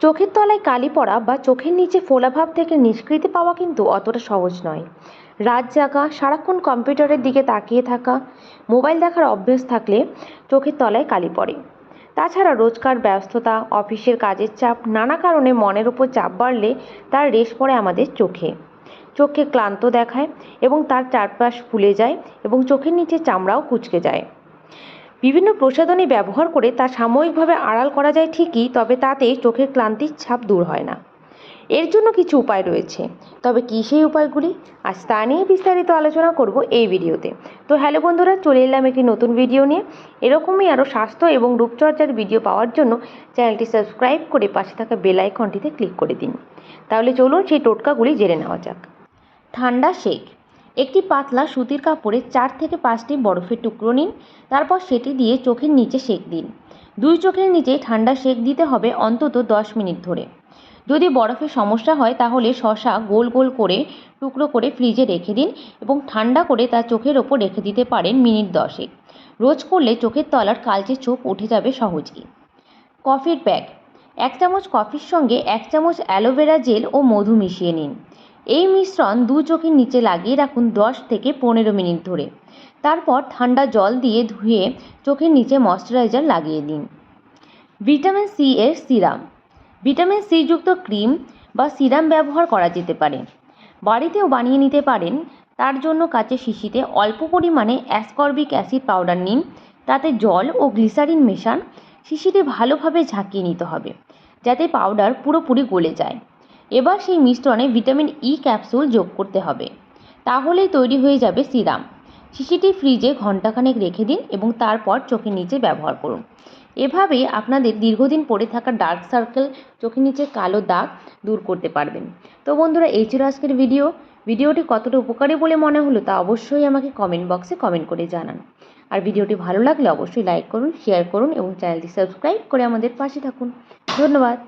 চোখের তলায় কালি পড়া বা চোখের নিচে ফোলাভাব থেকে নিষ্কৃতি পাওয়া কিন্তু অতটা সহজ নয়। রাত জাগা, সারাক্ষণ কম্পিউটারের দিকে তাকিয়ে থাকা, মোবাইল দেখার অভ্যেস থাকলে চোখের তলায় কালি পড়ে। তাছাড়া রোজকার ব্যস্ততা, অফিসের কাজের চাপ, নানা কারণে মনের উপর চাপ বাড়লে তার রেশ পড়ে আমাদের চোখে। চোখকে ক্লান্ত দেখায় এবং তার চারপাশ ফুলে যায় এবং চোখের নিচে চামড়াও কুঁচকে যায়। বিভিন্ন প্রসাধনী ব্যবহার করে তা সাময়িকভাবে আড়াল করা যায় ঠিকই, তবে তাতে চোখের ক্লান্তির ছাপ দূর হয় না। এর জন্য কিছু উপায় রয়েছে। তবে কী সেই উপায়গুলি? আজ তা নিয়ে বিস্তারিত আলোচনা করব এই ভিডিওতে। তো হ্যালো বন্ধুরা, চলে এলাম একটি নতুন ভিডিও নিয়ে। এরকমই আরও স্বাস্থ্য এবং রূপচর্চার ভিডিও পাওয়ার জন্য চ্যানেলটি সাবস্ক্রাইব করে পাশে থাকা বেল আইকনটিতে ক্লিক করে দিন। তাহলে চলুন সেই টোটকাগুলি জেনে নেওয়া যাক। ঠান্ডা শেক। একটি পাতলা সুতির কাপড়ে চার থেকে পাঁচটি বরফের টুকরো নিন, তারপর সেটি দিয়ে চোখের নিচে সেক দিন। দুই চোখের নিচে ঠান্ডা সেক দিতে হবে অন্তত দশ মিনিট ধরে। যদি বরফের সমস্যা হয়, তাহলে শশা গোল গোল করে, টুকরো করে ফ্রিজে রেখে দিন এবং ঠান্ডা করে তা চোখের ওপর রেখে দিতে পারেন মিনিট দশেক। রোজ করলে চোখের তলার কালচে চোখ উঠে যাবে সহজেই। কফির প্যাক এক চামচ কফির সঙ্গে এক চামচ অ্যালোভেরা জেল ও মধু মিশিয়ে নিন। এই মিশ্রণ দু চোখের নিচে লাগিয়ে রাখুন দশ থেকে পনেরো মিনিট ধরে। তারপর ঠান্ডা জল দিয়ে ধুয়ে চোখের নিচে ময়শ্চারাইজার লাগিয়ে দিন। ভিটামিন সি এর সিরাম। ভিটামিন সি যুক্ত ক্রিম বা সিরাম ব্যবহার করা যেতে পারে। বাড়িতেও বানিয়ে নিতে পারেন। তার জন্য কাচের শিশিতে অল্প পরিমাণে অ্যাসকর্বিক অ্যাসিড পাউডার নিন। তাতে জল ও গ্লিসারিন মেশান। শিশিটি ভালোভাবে ঝাঁকিয়ে নিতে হবে, যাতে পাউডার পুরোপুরি গলে যায়। এবার সেই মিশ্রণে ভিটামিন ই ক্যাপসুল যোগ করতে হবে। তাহলেই তৈরি হয়ে যাবে সিরাম। শিশিটি ফ্রিজে ঘন্টাখানেক রেখে দিন এবং তারপর চোখের নিচে ব্যবহার করুন। এভাবে আপনাদের দীর্ঘদিন পড়ে থাকা ডার্ক সার্কেল, চোখের নিচে কালো দাগ দূর করতে পারবেন। তো বন্ধুরা, এই ছিল আজকের ভিডিও। ভিডিওটি কতটা উপকারী বলে মনে হলো তা অবশ্যই আমাকে কমেন্ট বক্সে কমেন্ট করে জানান। আর ভিডিওটি ভালো লাগলে অবশ্যই লাইক করুন, শেয়ার করুন এবং চ্যানেলটি সাবস্ক্রাইব করে আমাদের পাশে থাকুন। ধন্যবাদ।